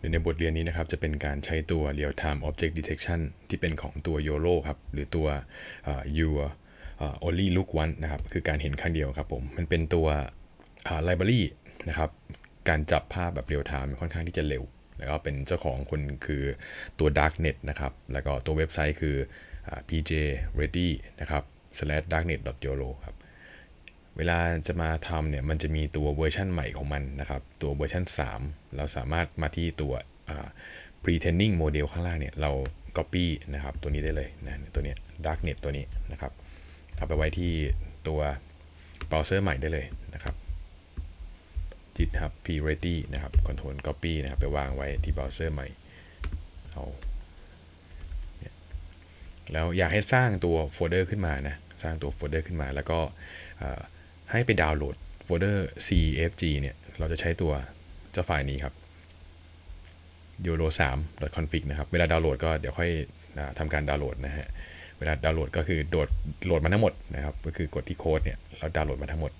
เดี๋ยวในบทเรียนนี้นะครับจะเป็นการใช้ตัว real time object detection ที่เป็นของตัว YOLO ครับ หรือตัว your only look one นะครับ คือการเห็นครั้งเดียวครับผม มันเป็นตัว library นะครับ การจับภาพแบบ real time ค่อนข้างที่จะเร็ว แล้วก็เป็นเจ้าของคนคือตัว darknet นะครับ แล้วก็ตัวเว็บไซต์คือ pj ready นะครับ slash darknet yolo ครับ เวลาจะมาทำเนี่ยมันจะมีตัวเวอร์ชันใหม่ของมันนะครับ ตัวเวอร์ชัน3 เราสามารถมาที่ตัว pre-training model ข้างล่างเนี่ยเรา copy นะครับ ตัวนี้ได้เลยนะตัวนี้ darknet ตัวนี้นะครับ เอาไปไว้ที่ตัวเบราว์เซอร์ใหม่ได้เลยนะครับ GitHub p ready นะครับ control copy นะครับ ไปวางไว้ที่เบราว์เซอร์ใหม่เอาแล้วอยากให้สร้างตัวโฟลเดอร์ขึ้นมานะ สร้างตัวโฟลเดอร์ขึ้นมาแล้วก็ ให้ไปดาวน์โหลดโฟลเดอร์ cfg เนี่ย เราจะใช้ตัวเจ้าไฟล์นี้ครับ yolo 3 config นะครับ เวลาดาวน์โหลดก็เดี๋ยวค่อยอทำการดาวน์โหลดนะฮะ เวลาดาวน์โหลดก็คือโดดโหลดมาทั้งหมดนะครับ ก็คือกดที่โค้ดเนี่ย เราดาวน์โหลดมาทั้งหมด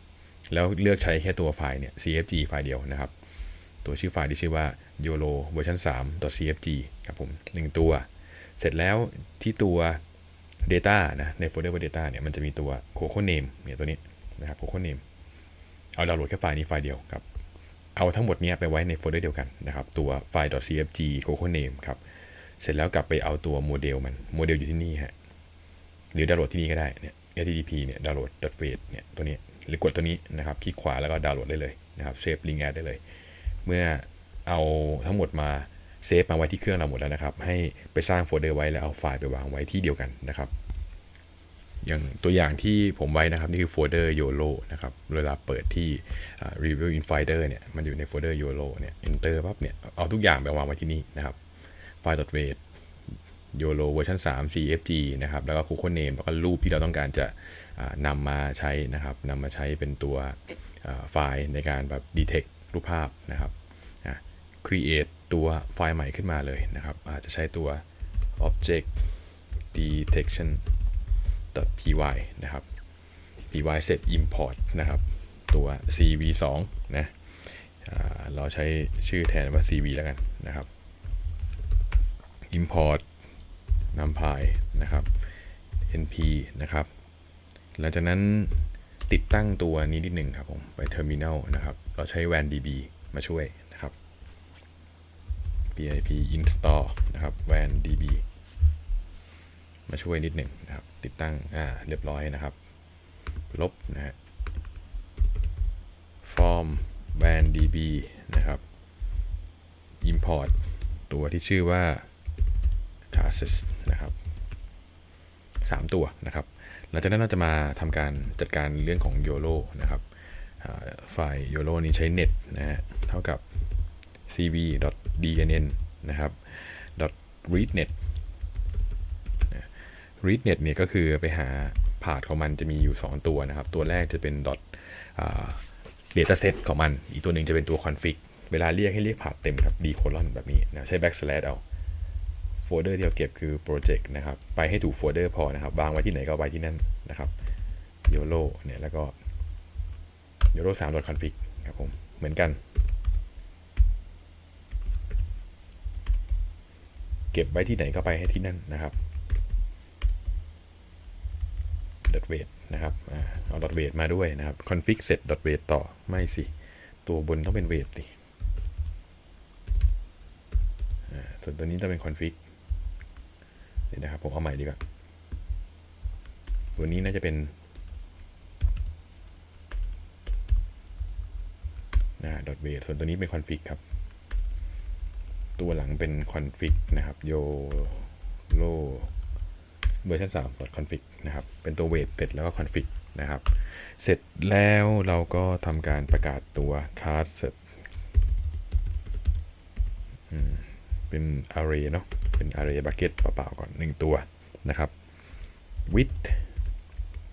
แล้วเลือกใช้แค่ตัวไฟล์เนี่ย cfg ไฟล์เดียวนะครับ ตัวชื่อไฟล์ที่ชื่อว่า yolo เวอร์ชัน3 cfg ครับผมหนึ่งตัว เสร็จแล้วที่ตัว data นะในโฟลเดอร์ว่า data เนี่ยมันจะมีตัว coco name เนี่ยตัวนี้ นะครับ coco name เอาดาวน์โหลดแค่ไฟล์นี้ไฟล์เดียวครับเอาทั้งหมดเนี้ยไปไว้ในโฟลเดอร์เดียวกันนะครับตัวไฟล์ .cfg coco name ครับเสร็จแล้วกลับไปเอาตัวโมเดลมันโมเดลอยู่ที่นี่ฮะหรือดาวน์โหลดที่นี่ก็ได้เนี่ย http เนี่ยดาวน์โหลด .wait เนี่ยตัวนี้หรือกดตัวนี้นะครับคลิกขวาแล้วก็ดาวน์โหลดได้เลยนะครับเซฟลิงก์แอดได้เลย เมื่อเอาทั้งหมดมาเซฟมาไว้ที่เครื่องเราหมดแล้วนะครับให้ไปสร้างโฟลเดอร์ไว้แล้วเอาไฟล์ไปวางไว้ที่เดียวกันนะครับ อย่างตัวอย่างที่ผมไว้นะครับ นี่คือโฟลเดอร์ YOLO นะครับ เวลาเปิดที่ Review in Finder เนี่ย มันอยู่ในโฟลเดอร์ YOLO เนี่ย Enter ปั๊บเนี่ย เอาทุกอย่างไปวางไว้ที่นี่นะครับไฟล์ .wait YOLO เวอร์ชัน3 CFG นะครับ แล้วก็ Coco Name แล้วก็รูปที่เราต้องการจะนำมาใช้นะครับนำมาใช้เป็นตัวไฟล์ในการแบบ detect รูปภาพนะครับ create ตัวไฟล์ใหม่ขึ้นมาเลยนะครับ อาจจะใช้ตัว object detection py นะครับ py เสร็จ import นะครับตัว cv2 นะเราใช้ชื่อแทนว่า cv แล้วกันนะครับ import numpy นะครับ np นะครับ หลังจากนั้นติดตั้งตัวนี้นิดหนึ่งครับผม ไป terminal นะครับ เราใช้ van db มาช่วยนะครับ pip install นะครับ van db มาช่วยนิดหนึ่งนะครับ ติดตั้งอ่าเรียบร้อยนะครับ ลบนะฮะ form van db นะครับ import ตัวที่ชื่อว่า classes นะครับสามตัวนะครับ หลังจากนั้นเราจะมาทำการจัดการเรื่องของ YOLO นะครับไฟล์ YOLO นี้ใช้ net นะฮะเท่ากับ cv.dnn นะครับ .readnet นะ readnet เนี่ยก็คือไปหาพาธของมันจะมีอยู่ 2 ตัวนะครับ ตัวแรกจะเป็น dot อ่า dataset ของมัน อีกตัวหนึ่งจะเป็นตัว config เวลาเรียกให้เรียกพาธเต็มครับ d colon แบบนี้นะใช้ backslash เอาโฟลเดอร์ที่เราเก็บคือ project นะครับ ไปให้ถูกโฟลเดอร์พอนะครับ วางไว้ที่ไหนก็ไว้ที่นั่นนะครับ YOLO เนี่ยแล้วก็ YOLO 3 config ครับผม เหมือนกันเก็บไว้ที่ไหนก็ไปให้ที่นั่นนะครับ dot wait นะครับเอา dot wait มาด้วยนะครับ config เสร็จ dot wait ต่อไม่สิ ตัวบนต้องเป็น wait ดิส่วนตัวนี้ต้องเป็น config เดี๋ยวนะครับ ผมเอาใหม่ดีกว่าตัวนี้น่าจะเป็นนะ dot wait ส่วนตัวนี้เป็น config ครับ ตัวหลังเป็น config นะครับ YOLO เวอร์ชัน3 config นฟิกนะครับ เป็นตัว wait เสร็จแล้วก็ config นะครับ เสร็จแล้วเราก็ทำการประกาศตัว card set อืมเป็น array เนาะ เป็น array bucket เปล่าๆก่อนหนึ่งตัวนะครับ with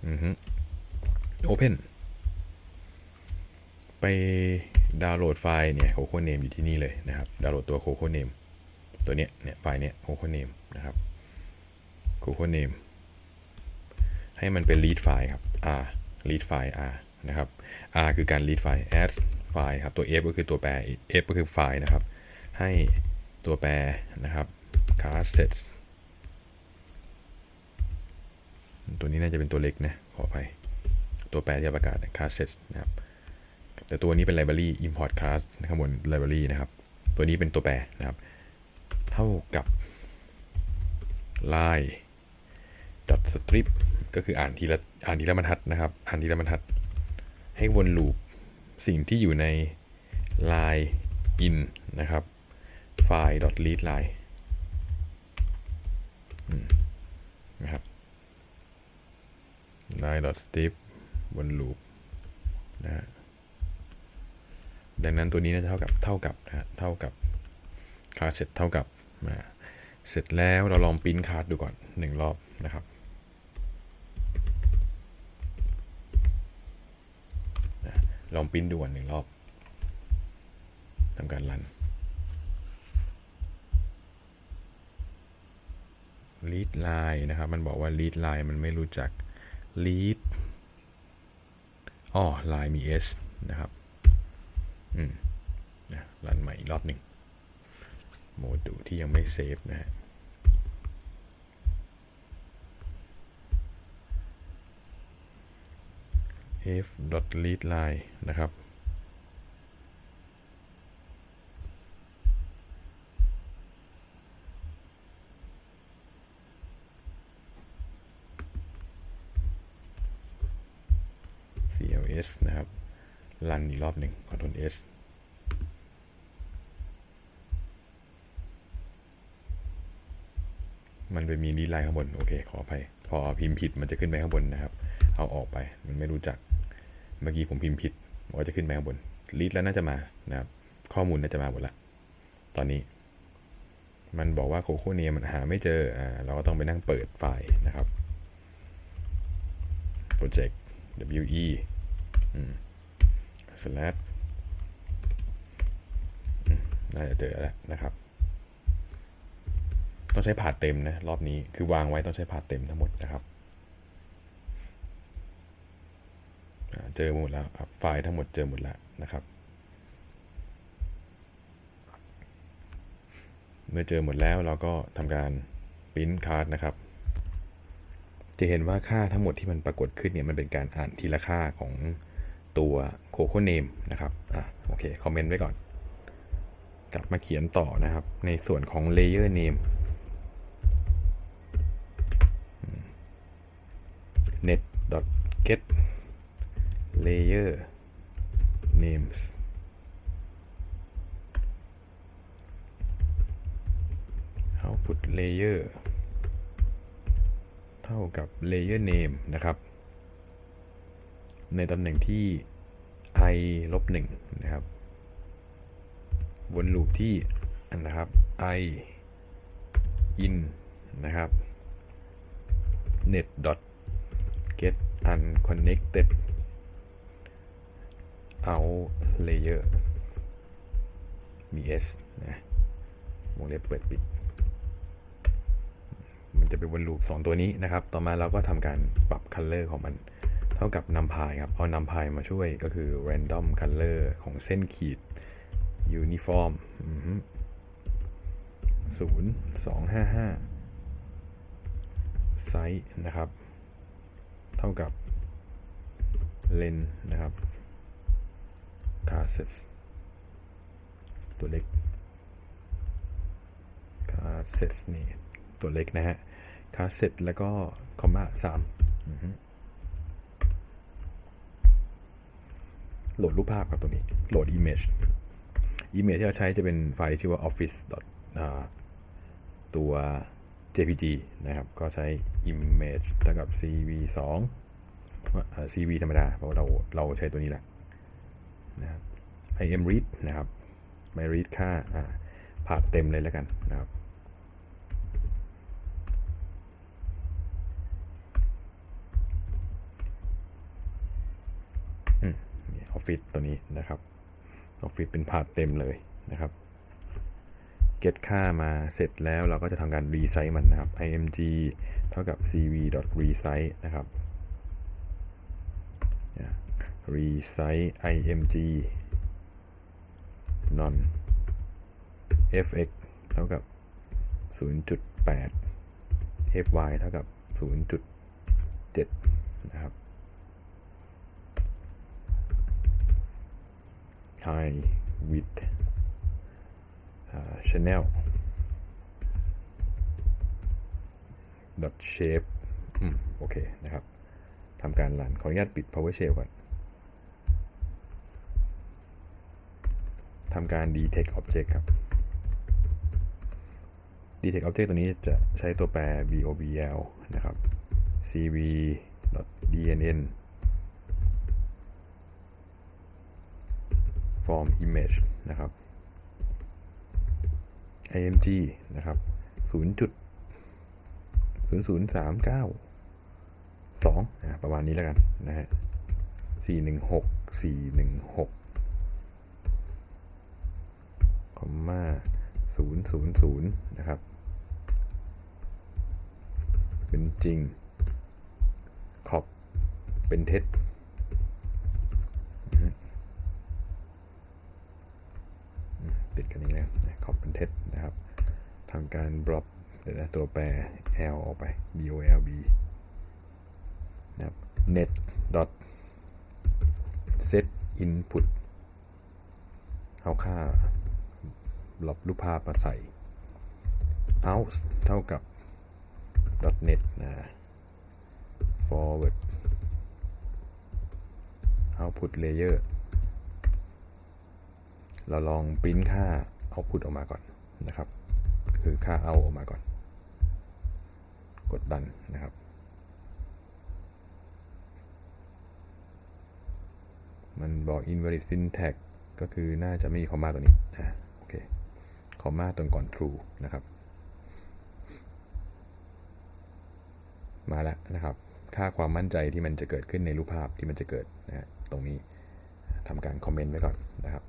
อือฮึ open ไปดาวน์โหลดไฟล์เนี่ย Coco Name อยู่ที่นี่เลยนะครับ ดาวน์โหลดตัว Coco Name ตัวเนี้ยเนี่ยไฟล์เนี้ย Coco Name นะครับ Coco Name ให้มันเป็น read ไฟล์ครับ r read ไฟล์ r นะครับ r คือการ read ไฟล์ add ไฟล์ครับ ตัว f ก็คือตัวแปร f ก็คือไฟล์นะครับ ให้ตัวแปรนะครับ class sets ตัวนี้น่าจะเป็นตัวเล็กนะ ขออภัยตัวแปรที่ประกาศ class sets นะครับ แต่ตัวนี้เป็น library import class ข้างบน library นะครับ ตัวนี้เป็นตัวแปรนะครับ เท่ากับ line dot strip ก็คืออ่านทีละอ่านทีละบรรทัดนะครับ อ่านทีละบรรทัด ให้วนลูปสิ่งที่อยู่ใน line in นะครับ file dot read line นะครับ line dot strip วนลูปนะฮะดังนั้นตัวนี้น่าจะเท่ากับเท่ากับนะฮะเท่ากับคาเสร็จเท่ากับนะเสร็จแล้วเราลองปริ้นคาร์ดดูก่อนหนึ่งรอบนะครับ ลองปิ้นดูก่อนหนึ่งรอบทำการรัน lead line นะครับ มันบอกว่า lead line มันไม่รู้จัก lead อ๋อ line มี s นะครับ อืมนะรันใหม่อีกรอบหนึ่งโมดูลที่ยังไม่เซฟนะฮะ f dot read line นะครับ cls นะครับรันอีกรอบหนึ่ง Ctrl S มันไปมีรีไลน์ข้างบน โอเค ขออภัย พอพิมพ์ผิดมันจะขึ้นไปข้างบนนะครับ เอาออกไป มันไม่รู้จัก เมื่อกี้ผมพิมพ์ผิดมันก็จะขึ้นไปข้างบนรีดแล้วน่าจะมานะครับข้อมูลน่าจะมาหมดละ ตอนนี้ มันบอกว่าโคโคเนียมันหาไม่เจออ่าเราก็ต้องไปนั่งเปิดไฟล์นะครับ project we อืม slash น่าจะเจอแล้วนะครับ ต้องใช้ผ่าเต็มนะ รอบนี้คือวางไว้ต้องใช้ผ่าเต็มทั้งหมดนะครับอ่า เจอหมดแล้วครับไฟล์ทั้งหมดเจอหมดแล้วนะครับ เมื่อเจอหมดแล้วเราก็ทำการปริ้นคาร์ดนะครับ จะเห็นว่าค่าทั้งหมดที่มันปรากฏขึ้นเนี่ยมันเป็นการอ่านทีละค่าของตัวโคโคเนมนะครับอะโอเคคอมเมนต์ไว้ก่อน กลับมาเขียนต่อนะครับ ในส่วนของ layer name net get layer names output layer เท่ากับ layer name นะครับ ในตำแหน่งที่ i ลบหนึ่งนะครับ วนลูปที่นะครับ i in นะครับ net dot get unconnected out layer มี s นะวงเล็บเปิดปิด มันจะเป็นวนลูป2ตัวนี้นะครับ ต่อมาเราก็ทำการปรับ color ของมัน เท่ากับนำพายครับ เอานำพายมาช่วยก็คือ random color ของเส้นขีด uniform ศูนย์สองห้าห้าไซส์นะครับ เท่ากับ len นะครับ c a s s e t ตัวเล็ก c a s s e t นี่ตัวเล็กนะฮะ c a s s e t แล้วก็คอมมาสามโหลดรูปภาพครับตัวนี้ โหลด image image ที่เราใช้จะเป็นไฟล์ที่ชื่อว่า office ตัว jpg นะครับ ก็ใช้ image เท่ากับ cv 2 cv ธรรมดา เพราะเราเราใช้ตัวนี้แหละ นะครับ im read นะครับไม่ read ค่าผ่าเต็มเลยแล้วกันนะครับออฟฟิศตัวนี้นะครับออฟฟิศเป็นพาเต็มเลยนะครับ เก็ตค่ามาเสร็จแล้วเราก็จะทำการรีไซต์มันนะครับ img เท่ากับ cv resize นะครับ resize img non fx เท่ากับ 0.8 fy เท่ากับ 0.7 นะครับ high width อ่า channel dot shape อืมโอเคนะครับทำการรันขออนุญาตปิด PowerShell ก่อน ทำการ detect object ครับ detect object ตัวนี้จะใช้ตัวแปร VOBL นะครับ cv dnn form image นะครับ img นะครับ 0. 00392อ่าประมาณนี้แล้วกันนะฮะ416 416 คอมมา000นะครับ เป็นจริง ขอบ เป็นเท็จติดกันอีกแล้วขอบเป็นเท็จนะครับทำการบล็อกเดี๋ยวนะตัวแปร l ออกไป b o l b นะครับ net dot set input เอาค่า ลบรูปภาพมาใส่ out เท่ากับ dot net นะ forward output layer เราลองปริ้นค่า output ออกมาก่อนนะครับ คือค่า out ออกมาก่อน กดดันนะครับ มันบอก invalid syntax ก็คือน่าจะไม่มีคอมมาตัวนี้อ่า โอเคคอมาตรงก่อน true นะครับ มาแล้วนะครับ ค่าความมั่นใจที่มันจะเกิดขึ้นในรูปภาพที่มันจะเกิดนะฮะตรงนี้ทำการคอมเมนต์ไว้ก่อนนะครับ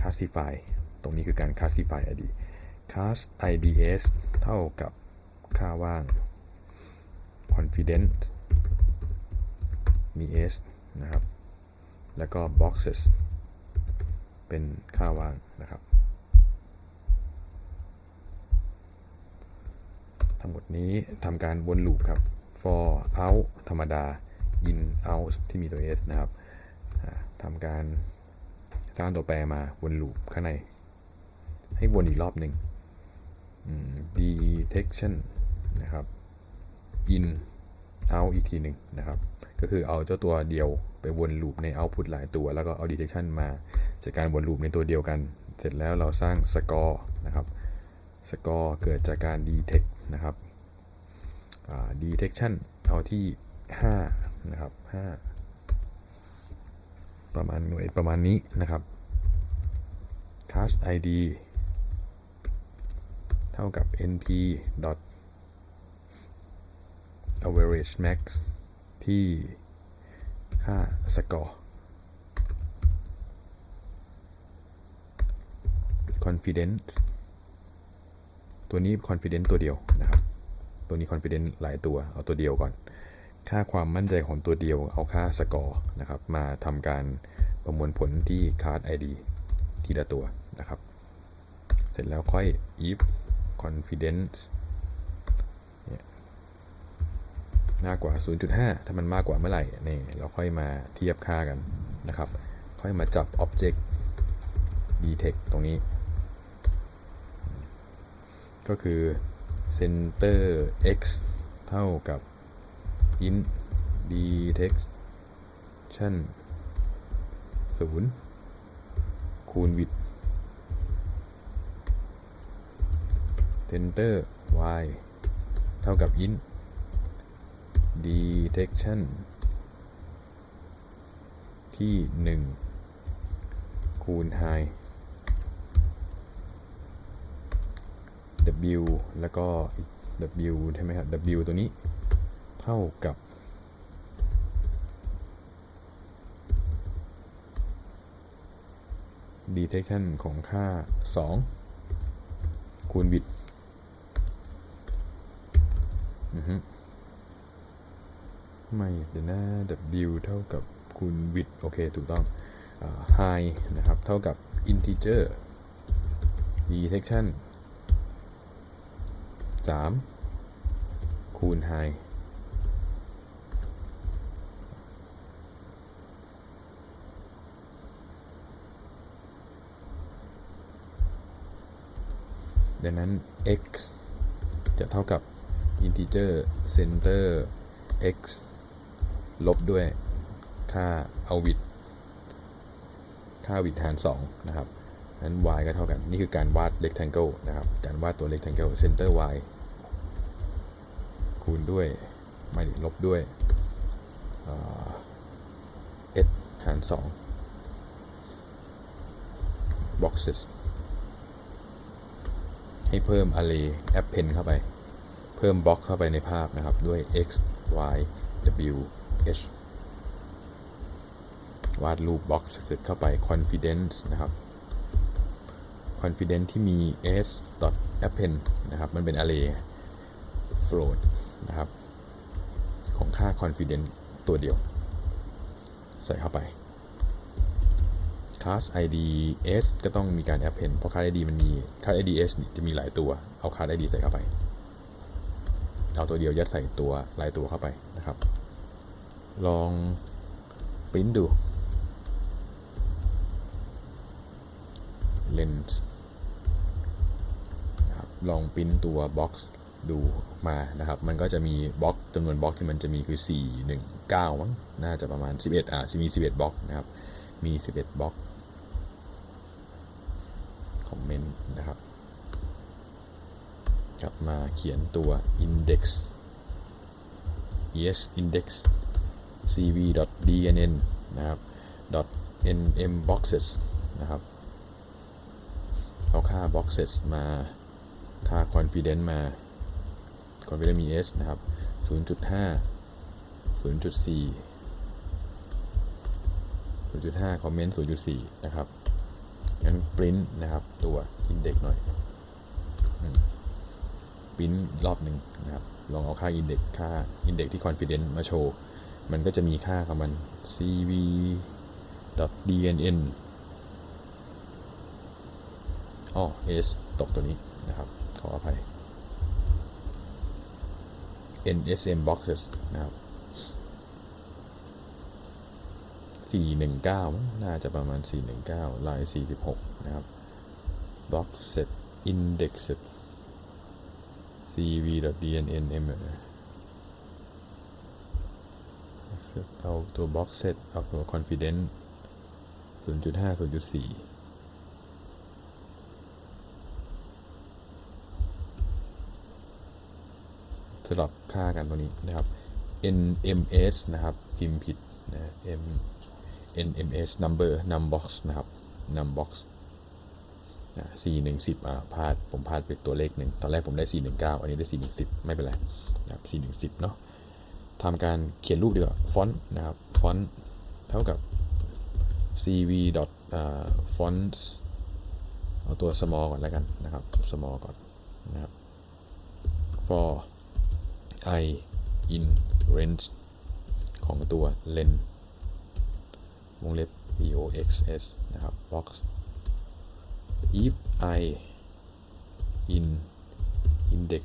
classify ตรงนี้คือการ classify id class ids เท่ากับค่าว่าง confident มี s นะครับ แล้วก็ boxes เป็นค่าว่างนะครับทั้งหมดนี้ทำการวนลูปครับ for out ธรรมดา in out ที่มีตัว s นะครับทำการสร้างตัวแปรมาวนลูปข้างใน ให้วนอีกรอบหนึ่ง detection นะครับ in out อีกทีหนึ่งนะครับ ก็คือเอาเจ้าตัวเดียวไปวนลูปใน output หลายตัว แล้วก็เอา detection มา จัดการวนลูปในตัวเดียวกัน เสร็จแล้วเราสร้าง score นะครับ score เกิดจากการ detect นะครับอ่า detection เอาที่ 5 นะครับ 5 ประมาณหน่วยประมาณนี้นะครับ class id เท่ากับ np dot average max ที่ค่า score confidence ตัวนี้ confidence ตัวเดียวนะครับ ตัวนี้ confidence หลายตัว เอาตัวเดียวก่อน ค่าความมั่นใจของตัวเดียว เอาค่า score นะครับ มาทำการประมวลผลที่ card id ทีละตัวนะครับ เสร็จแล้วค่อย if confidence มากกว่า 0.5 ถ้ามันมากกว่าเมื่อไหร่ นี่ เราค่อยมาเทียบค่ากันนะครับ ค่อยมาจับ object detect ตรงนี้ ก็คือ center x เท่ากับ int detection 0 คูณ width center y เท่ากับ int detection ที่ 1 คูณ high w แล้วก็ w ใช่ไหมครับ w ตัวนี้เท่ากับ detection ของค่า 2 คูณ bit อือฮึไม่เดี๋ยวนะ w เท่ากับคูณ bit โอเค ถูกต้องอ high นะครับ เท่ากับ integer detection 3 คูณ high ดังนั้น x จะเท่ากับ integer center x ลบด้วยค่าเอาวิดค่าวิดหาร2นะครับนั้น y ก็เท่ากัน นี่คือการวาด rectangle นะครับ การวาดตัว rectangle center y คูณด้วยไม่ดิลบด้วยเอ่อ x หาร2 boxes ให้เพิ่ม array append เข้าไป เพิ่มบล็อกเข้าไปในภาพนะครับ ด้วย x y w h วาดรูปบ็อกซ์เสร็จเข้าไป confidence นะครับ confidence ที่มี s dot append นะครับ มันเป็น array float นะครับ ของค่า confidence ตัวเดียว ใส่เข้าไป class id s ก็ต้องมีการ append เพราะ class id มันมี class id s จะมีหลายตัว เอา class id ใส่เข้าไป เอาตัวเดียวยัดใส่ตัวหลายตัวเข้าไปนะครับ ลองปริ้นดู lens นะครับลองปริ้นตัวบ็อกซ์ ดูมานะครับ มันก็จะมีบล็อกจำนวนบล็อกที่มันจะมีคือ 4 1 9มั้งน่าจะประมาณ 11 อ่ามี 11 บล็อกนะครับ มี 11 บล็อก คอมเมนต์นะครับ กลับมาเขียนตัว index yes index cv.dnn นะครับ .nm boxes นะครับ เอาค่า boxes มาค่า confidence มา confidence มี s นะครับ 0.5 0.4 0.5 comment 0.4 นะครับ งั้น print นะครับ ตัว index หน่อยปริ้นรอบหนึ่งนะครับ ลองเอาค่า index ค่า index ที่ confidence มาโชว์ มันก็จะมีค่าของมัน cv dnn อ๋อ s ตกตัวนี้นะครับ ขออภัย nsm boxes นะครับ419 น่าจะประมาณ 419 ลาย 46 นะครับ box set indexed cv.dnn เอาตัว box set เอาตัว confidence 0.5 0.4 สลับค่ากันตรงนี้นะครับ nms นะครับพิมพ์ผิดนะ m nms number numbox นะครับ numbox สี่หนึ่งสิบอ่าพลาดผมพลาดไปตัวเลขหนึ่งตอนแรกผมได้สี่หนึ่งเก้าอันนี้ได้สี่หนึ่งสิบไม่เป็นไรนะครับสี่หนึ่งสิบเนาะทำการเขียนรูปดีกว่าฟอนต์นะครับฟอนต์เท่ากับ cv dot font เอาตัว small ก่อนแล้วกันนะครับ small ก่อนนะครับ for i in range ของตัว len วงเล็บ boxs นะครับ box if i in index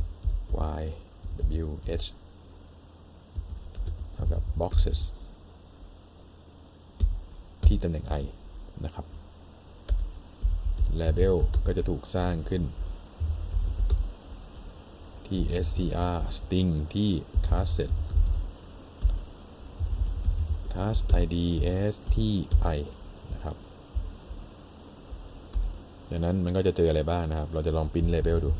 x y w h เท่ากับ boxes ที่ตำแหน่ง i นะครับ label ก็จะถูกสร้างขึ้น ที่ str Sting ที่ class set class id s ที่ i นะครับดังนั้นมันก็จะเจออะไรบ้างนะครับ เราจะลองพิมพ์ label ดู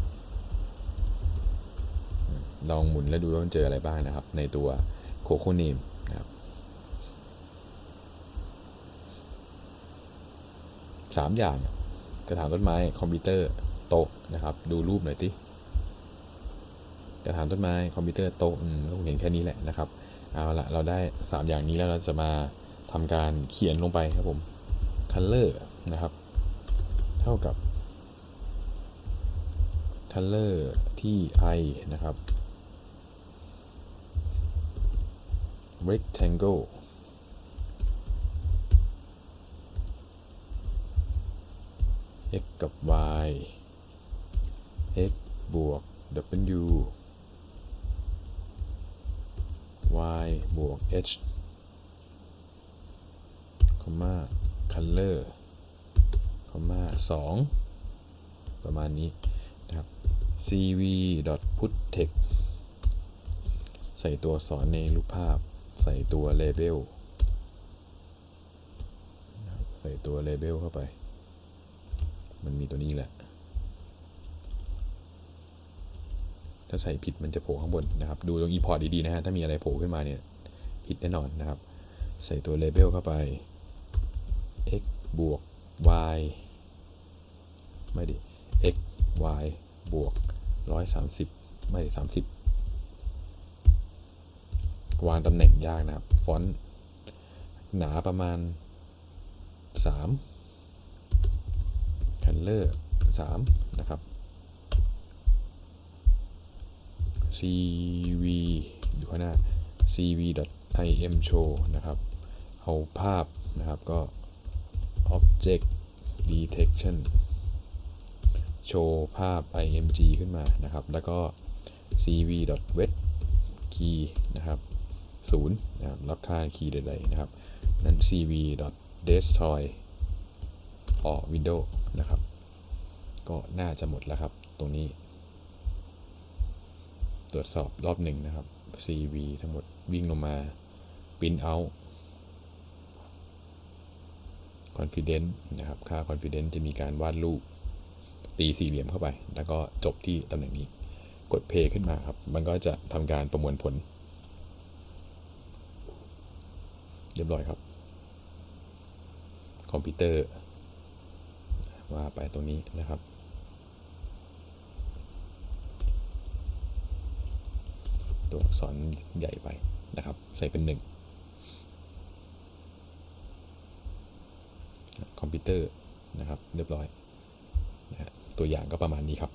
ลองหมุนแล้วดูว่ามันเจออะไรบ้างนะครับ ในตัว coco name นะครับสามอย่างกระถางต้นไม้ คอมพิวเตอร์ โต๊ะนะครับ ดูรูปหน่อยสิ กระถางต้นไม้คอมพิวเตอร์โต๊ะอืมก็คงเห็นแค่นี้แหละนะครับเอาละเราได้สามอย่างนี้แล้วเราจะมาทำการเขียนลงไปครับผม color นะครับ เท่ากับ color ที่ i นะครับ rectangle x กับ y x บวก w y บวก h คอมมา color คอมมาสองประมาณนี้นะครับ cv put text ใส่ตัวอักษรในรูปภาพ ใส่ตัว label ใส่ตัว label เข้าไป มันมีตัวนี้แหละ ถ้าใส่ผิดมันจะโผล่ข้างบนนะครับ ดูตรง import ดีๆนะฮะ ถ้ามีอะไรโผล่ขึ้นมาเนี่ยผิดแน่นอนนะครับ ใส่ตัว label เข้าไป x บวก y ไม่ดิ x y บวก 130 ไม่30 วางตำแหน่งยากนะครับ ฟอนต์หนาประมาณ3 color 3นะครับ cv อยู่ข้างหน้า cv im show นะครับ เอาภาพนะครับก็ object detection โชว์ภาพ img ขึ้นมานะครับ แล้วก็ cv wet key นะครับศูนย์นะครับรับค่าคีย์ใดๆนะครับ นั้น cv destroy all window นะครับ ก็น่าจะหมดแล้วครับ ตรงนี้ ตรวจสอบรอบหนึ่งนะครับ cv ทั้งหมดวิ่งลงมา print out confidence นะครับ ค่า confidence จะมีการวาดรูปตีสี่เหลี่ยมเข้าไป แล้วก็จบที่ตำแหน่งนี้ กด play ขึ้นมาครับ มันก็จะทำการประมวลผล เรียบร้อยครับ คอมพิวเตอร์ว่าไปตรงนี้นะครับ ตัวอักษรใหญ่ไปนะครับ ใส่เป็นหนึ่งคอมพิวเตอร์นะครับ เรียบร้อยนะฮะตัวอย่างก็ประมาณนี้ครับ